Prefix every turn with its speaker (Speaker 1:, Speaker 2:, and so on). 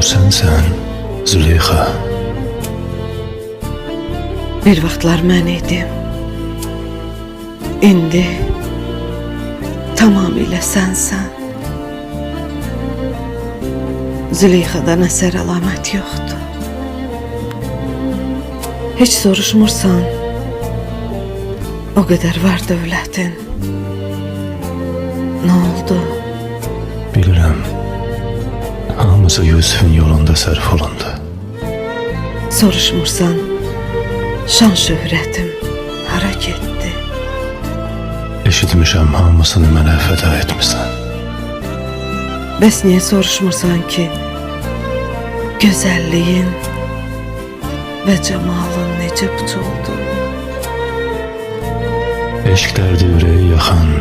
Speaker 1: Bu sensen Züleyxa.
Speaker 2: Bir vaxtlar mən idim. İndi tamamilə sənsən. Züleyxadan əsər əlamət yoxdur. Heç soruşmursan. O qədər var dövlətin. Nə oldu?
Speaker 1: Bilirəm. Hamısı Yusuf'un yolunda sərf olundu.
Speaker 2: Soruşmursan. Şan şöhrətim hara getdi?
Speaker 1: Eşitmişəm hamısını mənə fəda etmisən.
Speaker 2: Bəs niyə soruşmursan ki? Gözəlliyin və camalın necə puçuldu?
Speaker 1: Eşq dərdi ürəyi yaxan